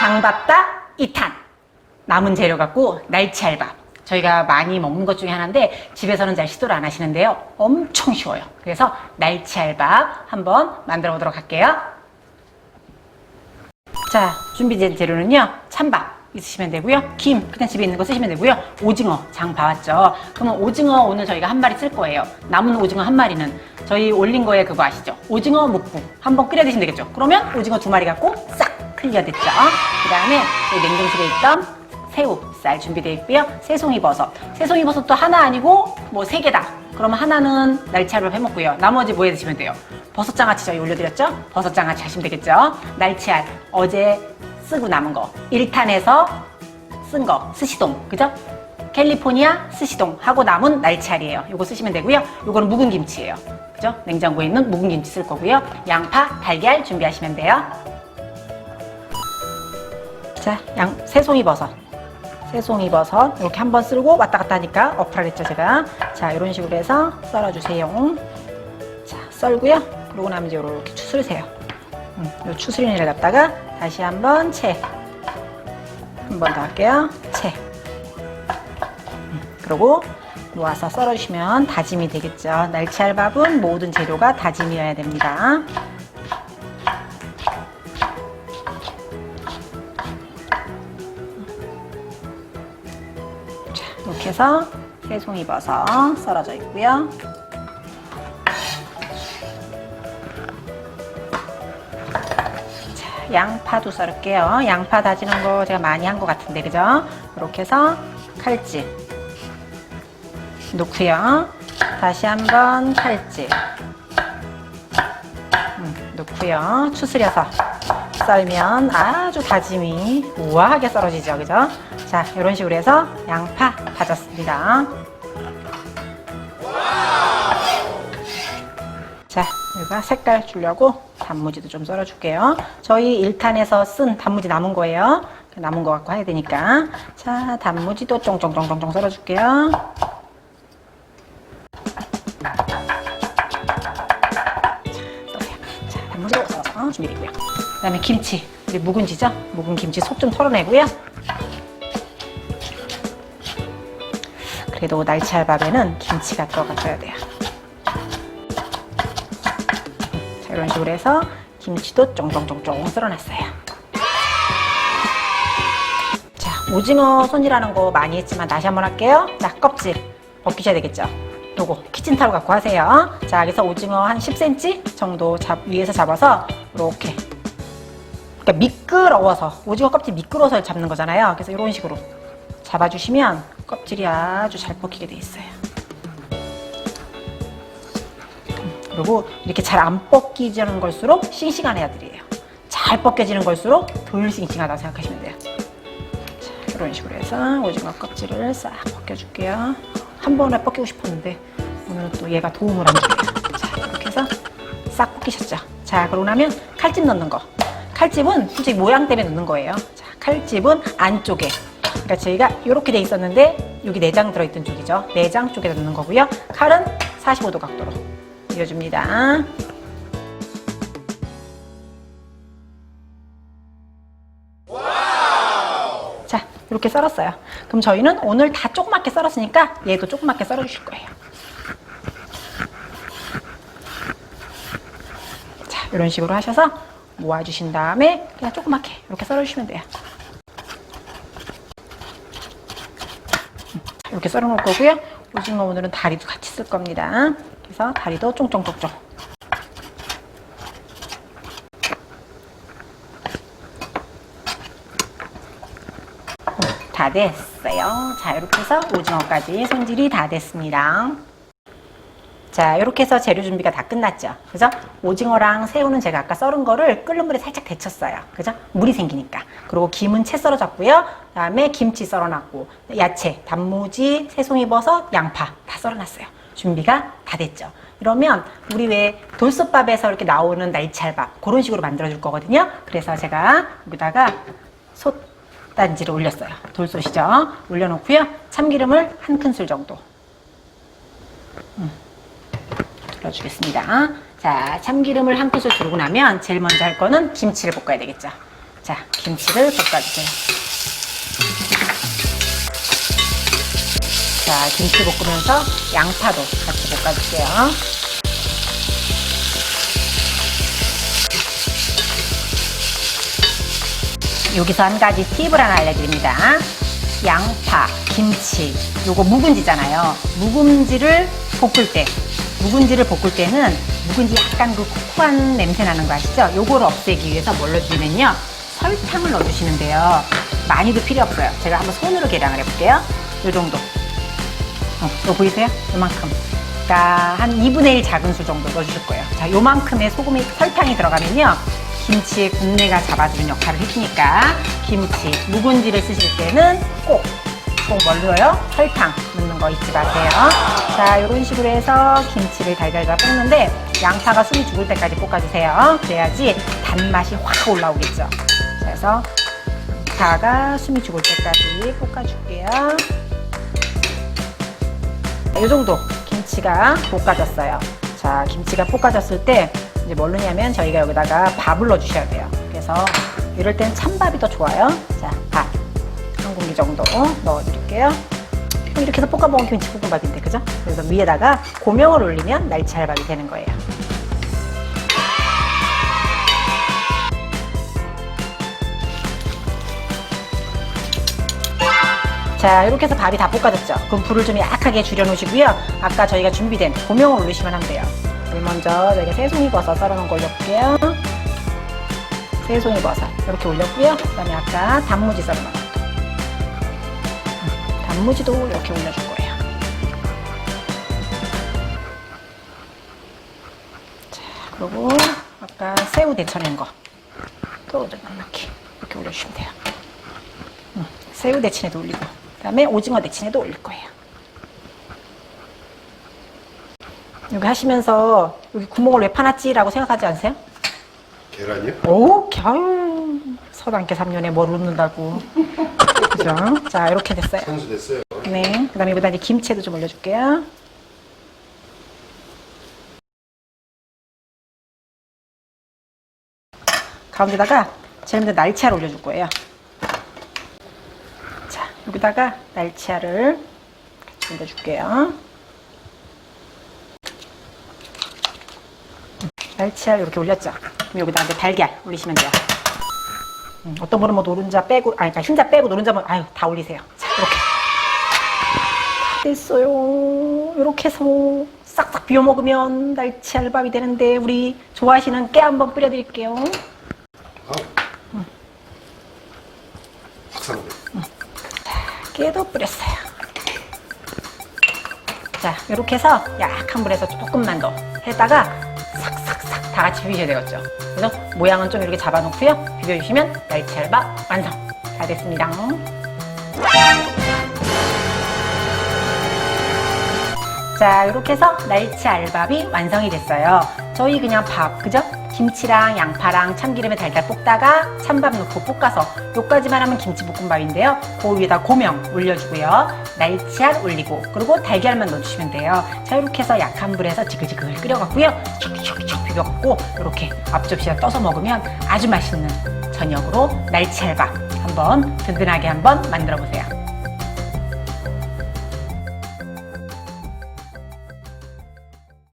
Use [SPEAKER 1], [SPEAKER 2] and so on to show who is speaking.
[SPEAKER 1] 장밥다 2탄. 남은 재료 갖고 날치알밥. 저희가 많이 먹는 것 중에 하나인데 집에서는 잘 시도를 안 하시는데요. 엄청 쉬워요. 그래서 날치알밥 한번 만들어 보도록 할게요. 자, 준비된 재료는요. 찬밥 있으시면 되고요. 김 그냥 집에 있는 거 쓰시면 되고요. 오징어 장 봐왔죠. 그러면 오징어 오늘 저희가 한 마리 쓸 거예요. 남은 오징어 한 마리는 저희 올린 거에 그거 아시죠? 오징어 묵국 한번 끓여 드시면 되겠죠. 그러면 오징어 두 마리 갖고 싹 클리어 됐죠. 그 다음에 냉동실에 있던 새우 쌀 준비되어 있고요. 새송이 버섯. 새송이 버섯도 하나 아니고 뭐 세 개다. 그러면 하나는 날치알을 해먹고요. 나머지 뭐 해 드시면 돼요? 버섯 장아찌 저희 올려드렸죠? 버섯 장아찌 하시면 되겠죠? 날치알 어제 쓰고 남은 거 1탄에서 쓴 거 스시동 그죠? 캘리포니아 스시동 하고 남은 날치알이에요. 요거 쓰시면 되고요. 요거는 묵은 김치예요. 그죠? 냉장고에 있는 묵은 김치 쓸 거고요. 양파, 달걀 준비하시면 돼요. 자, 양 새송이 버섯. 새송이 버섯 이렇게 한 번 쓸고 왔다 갔다 하니까 어프라랬죠 제가? 자 이런 식으로 해서 썰어주세요. 자 썰고요. 그러고 나면 이제 이렇게 추스르세요. 음, 요 추스리니를 갖다가 다시 한번 채. 한 번 더 할게요. 채. 음, 그리고 놓아서 썰어주시면 다짐이 되겠죠. 날치알밥은 모든 재료가 다짐이어야 됩니다 해서 새송이 버섯 썰어져 있고요. 자, 양파도 썰을게요. 양파 다지는 거 제가 많이 한 것 같은데, 그죠? 이렇게 해서 칼집 놓고요. 다시 한번 칼집 음, 놓고요. 추스려서 썰면 아주 다짐이 우아하게 썰어지죠, 그죠? 자, 이런 식으로 해서 양파 다졌습니다. 자, 여기가 색깔 주려고 단무지도 좀 썰어줄게요. 저희 1탄에서 쓴 단무지 남은 거예요. 남은 거 갖고 해야 되니까. 자, 단무지도 쫑쫑쫑쫑쫑 썰어줄게요. 자, 단무지도 썰어서 준비되고요. 그 다음에 김치. 우리 묵은지죠? 묵은 김치 속 좀 털어내고요. 그래도 날치알밥에는 김치가 들어가줘야 돼요. 자, 이런 식으로 해서 김치도 쫑쫑쫑쫑 썰어놨어요. 자, 오징어 손질하는 거 많이 했지만 다시 한번 할게요. 자, 껍질 벗기셔야 되겠죠? 요거 키친타올 갖고 하세요. 자, 여기서 오징어 한 10cm 정도 잡, 위에서 잡아서 이렇게 그러니까 미끄러워서 오징어 껍질 미끄러워서 잡는 거잖아요. 그래서 이런 식으로 잡아주시면 껍질이 아주 잘 벗기게 돼 있어요. 음, 그리고 이렇게 잘 안 벗기지는 걸수록 싱싱한 애들이에요. 잘 벗겨지는 걸수록 덜 싱싱하다고 생각하시면 돼요. 자, 이런 식으로 해서 오징어 껍질을 싹 벗겨줄게요. 한 번에 벗기고 싶었는데 오늘은 또 얘가 도움을 안 줘요. 자, 이렇게 해서 싹 벗기셨죠. 자, 그러고 나면 칼집 넣는 거. 칼집은 솔직히 모양 때문에 넣는 거예요. 자, 칼집은 안쪽에. 그러니까 저희가 이렇게 돼 있었는데 여기 내장 들어있던 쪽이죠. 내장 쪽에 넣는 거고요. 칼은 45도 각도로 이어줍니다. 자, 이렇게 썰었어요. 그럼 저희는 오늘 다 조그맣게 썰었으니까 얘도 조그맣게 썰어 주실 거예요. 자, 이런 식으로 하셔서 모아주신 다음에 그냥 조그맣게 이렇게 썰어주시면 돼요. 자, 이렇게 썰어 놓을 거고요. 오징어 오늘은 다리도 같이 쓸 겁니다. 그래서 다리도 쫑쫑쫑쫑. 다 됐어요. 자, 이렇게 해서 오징어까지 손질이 다 됐습니다. 자, 이렇게 해서 재료 준비가 다 끝났죠. 그죠? 오징어랑 새우는 제가 아까 썰은 거를 끓는 물에 살짝 데쳤어요. 그죠? 물이 생기니까. 그리고 김은 채 썰어졌고요. 그 다음에 김치 썰어놨고, 야채, 단무지, 새송이 버섯, 양파 다 썰어놨어요. 준비가 다 됐죠. 이러면 우리 왜 돌솥밥에서 이렇게 나오는 날치알밥 그런 식으로 만들어줄 거거든요. 그래서 제가 여기다가 솥단지를 올렸어요. 돌솥이죠. 올려놓고요. 참기름을 한 큰술 정도 둘러주겠습니다. 자, 참기름을 한 큰술 두르고 나면 제일 먼저 할 거는 김치를 볶아야 되겠죠. 자, 김치를 볶아주세요. 자, 김치 볶으면서 양파도 같이 볶아줄게요. 여기서 한 가지 팁을 하나 알려드립니다. 양파, 김치, 요거 묵은지잖아요. 묵은지를 볶을 때, 묵은지를 볶을 때는 묵은지 약간 그 코코한 냄새 나는 거 아시죠? 요거를 없애기 위해서 뭘 넣어주면요. 설탕을 넣어주시면 돼요. 많이도 필요 없어요. 제가 한번 손으로 계량을 해볼게요. 요 정도. 어, 이거 보이세요? 요만큼. 그러니까 한 2분의 1 작은 술 정도 넣어주실 거예요. 자, 요만큼의 소금이 설탕이 들어가면요. 김치의 군내가 잡아주는 역할을 해주니까 김치, 묵은지를 쓰실 때는 꼭, 꼭뭘 넣어요? 설탕 넣는 거 잊지 마세요. 자, 이런 식으로 해서 김치를 달달달 볶는데 양파가 숨이 죽을 때까지 볶아주세요. 그래야지 단맛이 확 올라오겠죠. 자, 그래서 양파가 숨이 죽을 때까지 볶아줄게요. 이 정도 김치가 볶아졌어요. 자, 김치가 볶아졌을 때 이제 뭘 넣냐면 저희가 여기다가 밥을 넣어주셔야 돼요. 그래서 이럴 땐 찬밥이 더 좋아요. 자, 정도 넣어드릴게요. 이렇게 해서 볶아먹은 김치 볶음밥인데, 그죠? 그래서 위에다가 고명을 올리면 날치알밥이 되는 거예요. 자, 이렇게 해서 밥이 다 볶아졌죠? 그럼 불을 좀 약하게 줄여놓으시고요. 아까 저희가 준비된 고명을 올리시면 하면 돼요. 물 먼저 저희가 새송이 버섯 썰어놓은 거 올려볼게요. 새송이 버섯 이렇게 올렸고요. 그 다음에 아까 단무지 썰어놓은 단무지도 이렇게 올려줄 거예요. 자, 그리고 아까 새우 데쳐낸 거. 또 이렇게, 이렇게 올려주시면 돼요. 음, 새우 데치네도 올리고 그 다음에 오징어 데치네도 올릴 거예요. 여기 하시면서 여기 구멍을 왜 파놨지라고 생각하지 않으세요?
[SPEAKER 2] 계란이요?
[SPEAKER 1] 오, 겨우 서당계 3년에 뭘 웃는다고. 그죠? 자, 이렇게 됐어요.
[SPEAKER 2] 선수됐어요.
[SPEAKER 1] 네. 그 다음에 여기다 이제 김치도 좀 올려줄게요. 가운데다가 제일 먼저 날치알 올려줄 거예요. 자, 여기다가 날치알을 같이 올려줄게요. 날치알 이렇게 올렸죠? 그럼 여기다 이제 달걀 올리시면 돼요. 음, 어떤 분은 뭐 노른자 빼고, 아니, 그러니까 흰자 빼고 노른자, 뭐, 아유, 다 올리세요. 자, 이렇게. 다 됐어요. 이렇게 해서 싹싹 비워 먹으면 날치 알밥이 되는데, 우리 좋아하시는 깨 한번 뿌려드릴게요.
[SPEAKER 2] 아. 박상대.
[SPEAKER 1] 깨도 뿌렸어요. 자, 이렇게 해서 약한 불에서 조금만 더 해다가 싹싹싹 다 같이 비비셔야 되겠죠. 그래서 모양은 좀 이렇게 잡아놓고요. 비벼주시면 날치알밥 완성. 다 됐습니다. 자, 이렇게 해서 날치 알밥이 완성이 됐어요. 저희 그냥 밥, 그죠? 김치랑 양파랑 참기름에 달달 볶다가 찬밥 넣고 볶아서 요까지만 하면 김치볶음밥인데요. 그 위에다 고명 올려주고요. 날치알 올리고 그리고 달걀만 넣어주시면 돼요. 자, 이렇게 해서 약한 불에서 지글지글 끓여갖고요. 촉촉촉 비벼갖고 이렇게 앞접시에 떠서 먹으면 아주 맛있는 저녁으로 날치알밥 한번 든든하게 한번 만들어 보세요.